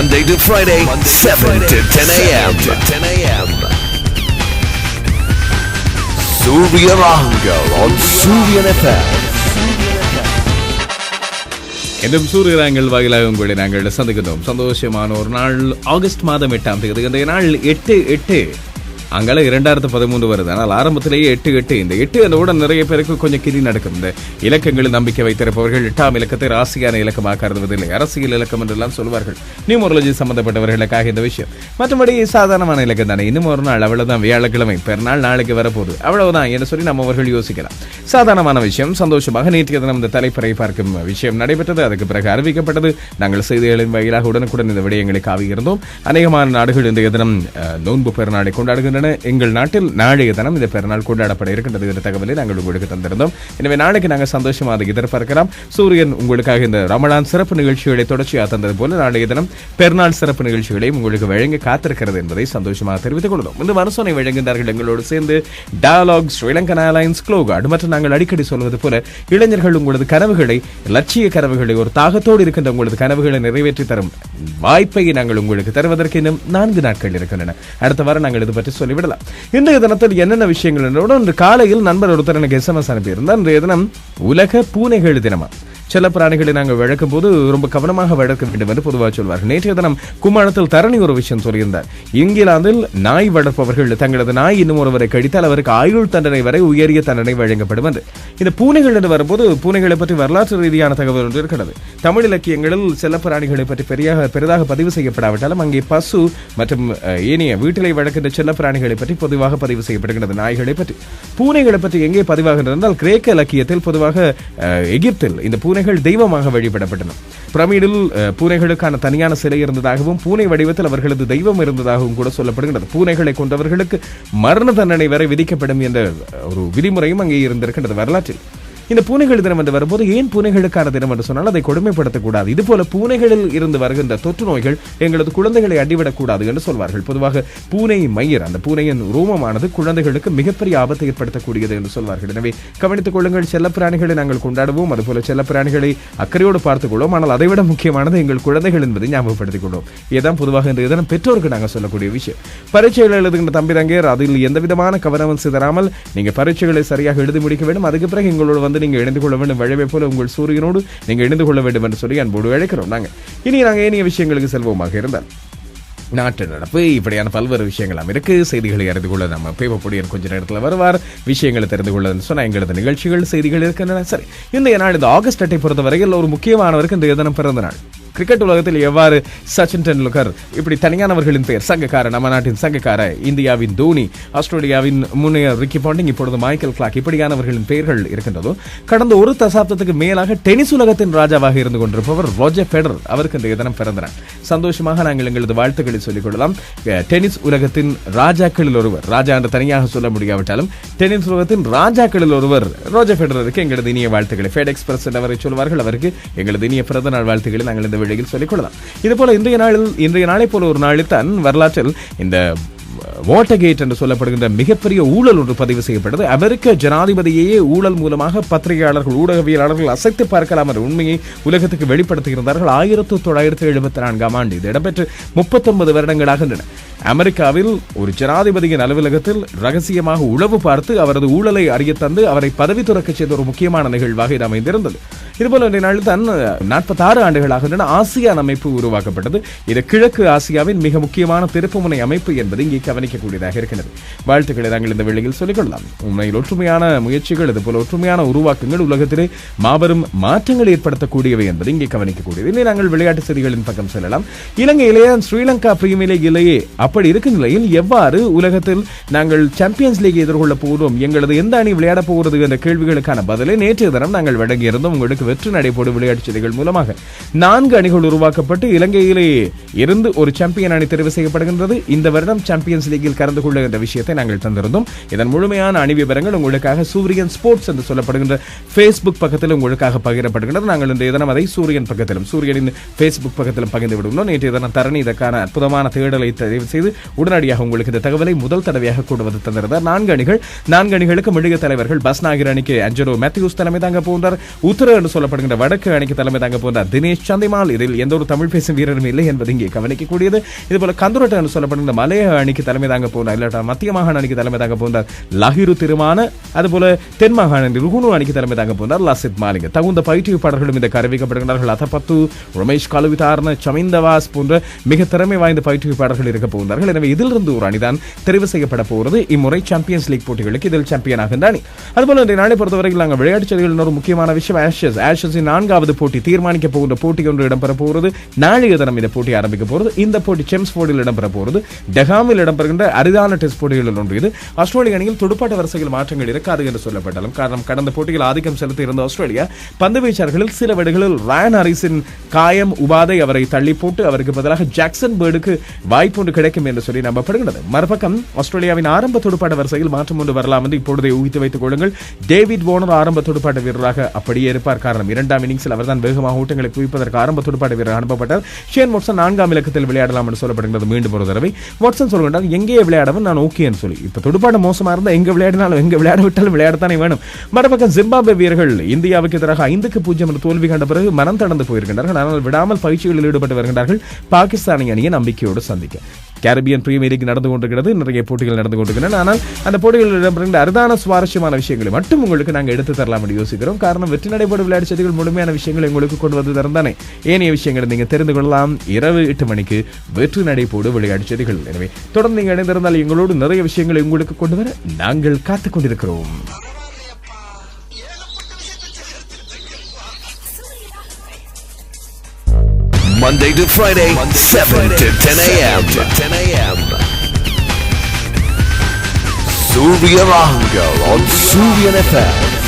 Monday to Friday, 7 to 10 a.m. to 10 a.m. Surya Rahangal on Surya FM. என்றும் சூரியராங்கள் வாயிலாக உங்களை நாங்கள் சந்திக்கின்றோம் சந்தோஷமான ஒரு நாள் ஆகஸ்ட் மாதம் எட்டாம் தேதி இந்த நாள் எட்டு எட்டு அங்கெல்லாம் இரண்டாயிரத்து பதிமூன்று வருது. ஆனால் ஆரம்பத்திலேயே எட்டு எட்டு. இந்த எட்டு அதோட நிறைய பேருக்கு கொஞ்சம் கிரி நடக்கும். இந்த இலக்கங்களில் நம்பிக்கை வைத்திருப்பவர்கள் எட்டாம் இலக்கத்தை ராசியான இலக்கமாக கருதுவதில்லை. அரசியல் இலக்கம் என்றெல்லாம் சொல்வார்கள். நியூமரோலஜி சம்பந்தப்பட்டவர்களுக்காக இந்த விஷயம். மற்றபடி சாதாரணமான இலக்கம் தானே. இன்னும் ஒரு நாள் அவ்வளவுதான் வியாழக்கிழமை. பெருநாள் நாளைக்கு வரப்போகுது. அவ்வளவுதான். என்று சொல்லி நம்ம அவர்கள் யோசிக்கலாம். சாதாரணமான விஷயம். சந்தோஷமாக நேற்றைய தினம் இந்த தலைப்பறை பார்க்கும் விஷயம் நடைபெற்றது. அதுக்கு பிறகு அறிவிக்கப்பட்டது. நாங்கள் செய்திகளின் வாயிலாக உடனுக்குடன் இந்த விடயங்களை காவியிருந்தோம். அநேகமான நாடுகள் இந்த தினம் நோன்பு பெருநாளை கொண்டாடுகின்றன. எங்கள் நாட்டில் நாளைய தினம் இந்த பெருநாள் கொண்டாடப்பட இருக்கின்றது. என்ற தகவலை நாங்கள் உங்களுக்கு தந்திருந்தோம். எனவே நாளைக்கு நாங்கள் சந்தோஷமாக அதை எதிர்பார்க்கலாம். சூரியன் உங்களுக்காக இந்த ரமலான் சிறப்பு நிகழ்ச்சிகளை தொடர்ச்சியாக தந்தது போல நாளைய தினம் பெருநாள் சிறப்பு நிகழ்ச்சிகளையும் உங்களுக்கு வழங்க காத்திருக்கிறது என்பதை சந்தோஷமாக தெரிவித்துக் கொள்கிறோம். இந்த மனசோனை வழங்குகின்றார்கள் எங்களோடு சேர்ந்து டயலாக் ஸ்ரீலங்கன் ஏர்லைன்ஸ் க்ளோகார்டு மற்றும் நாங்கள் அடிக்கடி சொல்வது போல இளைஞர்கள் உங்களது கனவுகளை லட்சிய கனவுகளை ஒரு தாகத்தோடு இருக்கின்ற உங்களது கனவுகளை நிறைவேற்றி தரும் வாய்ப்பை நாங்கள் உங்களுக்கு தருவதற்கு இன்னும் நான்கு நாட்கள் இருக்கின்றன. அடுத்த வாரம் நாங்கள் இது பற்றி சொல்லிவிடலாம். இன்றைய தினத்தில் என்னென்ன விஷயங்கள் என்னோட இன்று காலையில் நண்பர் ஒருத்தர் எனக்கு எஸ்எம்எஸ் அனுப்பியிருந்தார். இன்றைய தினம் உலக பூனைகள் தினமா. செல்ல பிராணிகளை நாங்கள் வளர்க்கும் போது ரொம்ப கவனமாக வளர்க்க வேண்டும் என்று பொதுவாக சொல்வார்கள். நேற்றைய தினம் கும்மாளத்தில் தரணி ஒரு விஷயம் சொல்லியிருந்தார். இங்கிலாந்தில் நாய் வளர்ப்பவர்கள் தங்களது நாய் இன்னும் ஒருவரை கடித்தால் அவருக்கு ஆயுள் தண்டனை வரை உயரிய தண்டனை வழங்கப்படும் என்று. இந்த பூனைகள் என்று வரும்போது பூனைகளை பற்றி வரலாற்று ரீதியான தகவல் ஒன்று இருக்கிறது. தமிழ் இலக்கியங்களில் செல்லப்பிராணிகளை பற்றி பெரியாக பெரிதாக பதிவு செய்யப்படாவிட்டாலும் அங்கே பசு மற்றும் ஏனைய வீட்டிலே செல்ல செல்லப்பிராணிகளை பற்றி பொதுவாக பதிவு செய்யப்படுகின்றது நாய்களை பற்றி. பூனைகளை பற்றி எங்கே பதிவாகின்றது கிரேக்க இலக்கியத்தில் பொதுவாக எகிப்தில் இந்த பூனை பூனைகள் தெய்வமாக வழிபடப்பட்டன. பிரமிடில் பூனைகளுக்கான தனியான சிலை இருந்ததாகவும் பூனை வடிவத்தில் அவர்களது தெய்வம் இருந்ததாகவும் கூட சொல்லப்படுகின்றது. பூனைகளை கொண்டவர்களுக்கு மரண தண்டனை வரை விதிக்கப்படும் என்ற ஒரு விதிமுறையும் அங்கே இருந்திருக்கின்றது வரலாற்றில். இந்த பூனைகள் தினம் என்று வரும்போது ஏன் பூனைகளுக்கான தினம் என்று சொன்னால் அதை கொடுமைப்படுத்தக்கூடாது. இது போல பூனைகளில் இருந்து வருகின்ற தொற்று நோய்கள் எங்களது குழந்தைகளை அடிவிடக்கூடாது என்று சொல்வார்கள். பொதுவாக பூனை மயிர் அந்த பூனையின் ரூமமானது குழந்தைகளுக்கு மிகப்பெரிய ஆபத்தை ஏற்படுத்தக்கூடியது என்று சொல்வார்கள். எனவே கவனித்துக் கொள்ளுங்கள் செல்லப்பிராணிகளை நாங்கள் கொண்டாடுவோம். அதுபோல செல்லப்பிராணிகளை அக்கறையோடு பார்த்துக்கொள்வோம் ஆனால் அதைவிட முக்கியமானது எங்கள் குழந்தைகள் என்பதை ஞாபகப்படுத்திக் கொள்வோம். இதுதான் பொதுவாக இந்த இதனம் பெற்றோருக்கு நாங்கள் சொல்லக்கூடிய விஷயம். பரீட்சைகள் எழுதுகின்ற தம்பி தங்கையர் அதில் எந்த விதமான கவனமும் சிதறாமல் நீங்கள் பரீட்சைகளை சரியாக எழுதி முடிக்க வேண்டும். அதுக்கு பிறகு எங்களோடு வந்து நீங்க இணைந்து கொள்ள வேண்டும். வழவை போல உங்கள் சூரியனோடு நீங்க இணைந்து கொள்ள வேண்டும் என்று சொல்லி அன்போடு அழைக்கிறோம். நாங்க இனி நாங்க ஏனைய விஷயங்களுக்கு செல்வோமாக இருந்தால். நாட்டு நடப்பு இப்படியான பல்வேறு விஷயங்களாம் இருக்கு செய்திகளை அறிந்து கொள்ள நம்ம பேப்பொடியன் கொஞ்ச நேரத்தில் வருவார். விஷயங்களை தெரிந்து கொள்ளன்னு சொன்னா எங்களது நிகழ்ச்சிகள் செய்திகள் இருக்கின்றன. சரி இந்த நாள் இந்த ஆகஸ்ட் அட்டை பொறுத்தவரையில் ஒரு முக்கியமானவருக்கு இந்த தினம் பிறந்த நாள். கிரிக்கெட் உலகத்தில் எவ்வாறு சச்சின் டெண்டுல்கர் இப்படி தனியானவர்களின் பெயர் சங்கக்கார நம்ம நாட்டின் சங்கக்கார இந்தியாவின் தோனி ஆஸ்திரேலியாவின் முன்னைய ரிக்கி பாண்டிங் இப்பொழுது மைக்கேல் கிளாக் இப்படியானவர்களின் பெயர்கள் இருக்கின்றதோ கடந்த ஒரு தசாப்தத்துக்கு மேலாக டென்னிஸ் உலகத்தின் ராஜாவாக இருந்து கொண்டிருப்பவர் ரோஜர் ஃபெடரர் அவருக்கு இந்த தினம் பிறந்தனர் சந்தோஷமாக நாங்கள் எங்களது வாழ்த்துக்களை சொல்லிக் கொள்ளலாம். டென்னிஸ் உலகத்தின் ராஜாக்களில் ஒருவர் ராஜா என்று தனியாக சொல்ல முடியாவிட்டாலும் டென்னிஸ் உலகத்தின் ராஜாக்களில் ஒருவர் ரோஜர் ஃபெடரருக்கு எங்களது இனிய வாழ்த்துக்களை ஃபெட் எக்ஸ்பிரஸ் அவரை சொல்வார்கள். அவருக்கு எங்களது இனிய பிறந்த நாள் வாழ்த்துக்களை நாங்கள் இந்த வேளையில் சொல்லிக்கொள்ளலாம். இதுபோல இன்றைய நாளில் இன்றைய நாளை போல ஒரு நாளில் தான் வரலாற்றில் இந்த வாட்டர்கேட் என்று சொல்லப்படுகின்ற மிகப்பெரிய ஊழல் ஒன்று பதிவு செய்யப்பட்டது. அமெரிக்க ஜனாதிபதியையே ஊழல் மூலமாக பத்திரிகையாளர்கள் ஊடகவியலாளர்கள் அசைத்து பார்க்கலாம் என்ற உண்மையை உலகத்துக்கு வெளிப்படுத்துகிறார்கள் ஆயிரத்தி தொள்ளாயிரத்தி எழுபத்தி நான்காம் ஆண்டு இது இடம்பெற்று முப்பத்தொன்பது வருடங்களாகின்றன அமெரிக்காவில் ஒரு ஜனாதிபதியின் அலுவலகத்தில் ரகசியமாக உளவு பார்த்து அவரது ஊழலை அறிய தந்து அவரை பதவி துறக்க செய்த ஒரு முக்கியமான நிகழ்வாக இது அமைந்திருந்தது. இதுபோல இன்றைய நாளில் தான் நாற்பத்தாறு ஆண்டுகளாகின்றன ஆசியான் அமைப்பு உருவாக்கப்பட்டது. இது கிழக்கு ஆசியாவின் மிக முக்கியமான திருப்புமுனை அமைப்பு என்பது இங்கே கவனிக்கக்கூடியதாக இருக்கிறது. வாழ்த்துக்களை நாங்கள் இந்த வேளையில் சொல்லிக்கொள்ளலாம் உண்மையில் ஒற்றுமையான முயற்சிகள் இதுபோல ஒற்றுமையான உருவாக்கங்கள் உலகத்திலே மாபெரும் மாற்றங்கள் ஏற்படுத்தக்கூடியவை என்பது இங்கே கவனிக்கக்கூடியது. இனி நாங்கள் விளையாட்டு செய்திகளின் பக்கம் செல்லலாம். இலங்கையிலேயே ஸ்ரீலங்கா பிரீமியர் லீக் இல்லையே. அப்படி இருக்கும் நிலையில் எவ்வாறு உலகத்தில் நாங்கள் சாம்பியன்ஸ் லீக் எதிர்கொள்ள போகிறோம்? எங்களது எந்த அணி விளையாட போகிறது என்ற கேள்விகளுக்கான பதிலை நேற்றைய தினம் நாங்கள் வழங்கியிருந்தோம். உங்களுக்கு வெற்றி நடைபோடு விளையாட்டு செய்திகள் மூலமாக. நான்கு அணிகள் உருவாக்கப்பட்டு இலங்கையிலேயே இருந்து ஒரு சாம்பியன் அணி தெரிவு செய்யப்படுகின்றது. இந்த வருடம் சாம்பியன்ஸ் லீக்கில் கலந்து கொள்ளுகின்ற விஷயத்தை நாங்கள் தந்திருந்தோம். இதன் முழுமையான அணி விவரங்கள் உங்களுக்காக சூரியன் ஸ்போர்ட்ஸ் என்று சொல்லப்படுகின்ற ஃபேஸ்புக் பக்கத்தில் உங்களுக்காக பகிரப்படுகின்றது. நாங்கள் இந்த தினம் அதை சூரியன் பக்கத்திலும் சூரியனின் ஃபேஸ்புக் பக்கத்திலும் பகிர்ந்து விடுகிறோம் நேற்று தினம் தரணி இதற்கான அற்புதமான தேடலை தெரிவு செய்து உடனடியாக உங்களுக்கு இந்த தகவலை முதல் தடவையாக கொண்டு வந்து தந்திருந்தார். நான்கு அணிகள் நான்கு அணிகளுக்கு மிளிக தலைவர்கள் பஸ் நாகிர் அணிக்கு அஞ்சலோ மேத்யூஸ் தலைமை தாங்க போன்றார் உத்தர என்று சொல்லப்படுகின்ற வடக்கு அணிக்கு தலைமை தாங்க போன்ற தினேஷ் சந்திமால். இதில் எந்த ஒரு தமிழ் பேசும் வீரரும் இல்லை என்பது இங்கே கவனிக்கக்கூடியது. இதுபோல கந்துரட்ட என்று சொல்லப்படுகின்ற மலைய அணிக்கு தலைமை தாங்க போன்ற இல்லாட்டா மத்திய மாகாண அணிக்கு தலைமை தாங்க போன்ற லஹிரு திருமான. அதுபோல தென் மாகாண ருகுணு அணிக்கு தலைமை தாங்க போனார் லசித் மாலிங்க. தகுந்த பயிற்றுவிப்பாளர்களும் இந்த அறிவிக்கப்படுகிறார்கள் அதபத்து ரமேஷ் கலுவிதாரண சமிந்தவாஸ் போன்ற மிக திறமை வாய்ந்த பயிற்றுவிப்பாளர்கள் இருக்க போகிறார்கள் எனவே இதிலிருந்து ஒரு அணிதான் தெரிவு செய்யப்பட போகிறது. இம்முறை சாம்பியன்ஸ் லீக் போட்டிகளுக்கு இதில் சாம்பியன் ஆகின்ற அணி. அதுபோல இன்றைய நாளை பொறுத்தவரையில் நாங்கள் விளையாட்டுச் செய்திகள் ஒரு முக்கியமான விஷயம் ஆஷஸ் ஆஷஸின் நான்காவது போட்டி தீர்மானிக்க போகின்ற போட்டி ஒன்று இடம்பெற போகிறது. நாளைய தினம் இந்த போட்டி ஆரம்பிக்க போகிறது. இந்த போட்டி செம்ஸ்போர்டில் இடம்பெற போகிறது. டெகாமில் இடம்பெறுகின்ற அரிதான டெஸ்ட் போட்டிகளில் ஒன்று இது. ஆஸ்திரேலிய அணியில் துடுப்பாட்ட வரிசையில் மாற்றங்கள் இருக்காது என்று சொல்லப்பட்டாலும் காரணம் கடந்த போட்டியில் ஆதிக்கம் செலுத்தி இருந்த ஆஸ்திரேலியா பந்து வீச்சாளர்களில் சில வேடுகளில் ரயன் ஹரிஸின் காயம் உபாதை அவரை தள்ளி போட்டு அவருக்கு பதிலாக ஜாக்சன் பேர்டுக்கு வாய்ப்பு ஒன்று கிடைக்கும் என்று சொல்லி நம்பப்படுகிறது மறுபக்கம் ஆஸ்திரேலியாவின் ஆரம்ப துடுப்பாட்ட வரிசையில் மாற்றம் ஒன்று வரலாம் என்று இப்பொழுதே ஊகித்து வைத்துக் கொள்ளுங்கள். டேவிட் போனர் ஆரம்ப துடுப்பாட்ட வீரராக அப்படியே இருப்பார். காரணம். இரண்டாம் இன்னிங்ஸில் அவர்தான் வேகமாக ஊட்டங்களை குவிப்பதற்கு ஆரம்ப துடுப்பாட்ட வீரர் அனுப்பப்பட்டார். ஷேன் வாட்ஸன் நான்காம் இலக்கத்தில் விளையாடலாம் என்று சொல்லப்படுகிறது மீண்டும் ஒரு தடவை. வாட்ஸன் சொல்கின்றார் எங்கேயே விளையாடவும் நான் ஓகேன்னு சொல்லி. இப்ப துடுப்பாட்ட மோசமா இருந்தால் எங்க விளையாடினாலும் எங்க விளையாட விட்டாலும் விளையாடத்தானே வேணும். மறுபக்கம் ஜிம்பாபே வீரர்கள் இந்தியாவுக்கு எதிராக ஐந்துக்கு பூஜ்ஜியம் என்ற தோல்வி கண்ட பிறகு மனம் தடந்து போயிருக்கின்றார்கள். ஆனால் விடாமல் பயிற்சிகளில் ஈடுபட்டு வருகின்றார்கள். பாகிஸ்தானி அணியை நம்பிக்கையோடு சந்திக்க. கேரபியன் பிரீமியர் லீக் நடந்து கொண்டிருக்கிறது நிறைய போட்டிகள் நடந்து கொண்டிருக்கின்றன ஆனால் அந்த போட்டிகளில் இடம்பெறுகின்ற அரிதான சுவாரஸ்யமான விஷயங்களை மட்டும் உங்களுக்கு நாங்கள் எடுத்து தரலாம் என்று யோசிக்கிறோம். காரணம் வெற்றி நடைபெறும் விளையாட்டு செய்திகள் முழுமையான விஷயங்களை உங்களுக்கு கொண்டு வந்து தரந்தானே ஏனைய விஷயங்களை நீங்கள் தெரிந்து கொள்ளலாம். இரவு எட்டு மணிக்கு வெற்றி நடைபோடு விளையாட்டு செய்திகள். எனவே தொடர்ந்து நீங்கள் இணைந்திருந்தால் எங்களோடு நிறைய விஷயங்களை உங்களுக்கு கொண்டு வர நாங்கள் காத்துக் கொண்டிருக்கிறோம். Monday to Friday, 7 to 10 a.m. to 10 a.m. Surya Rahungal on Surya FM.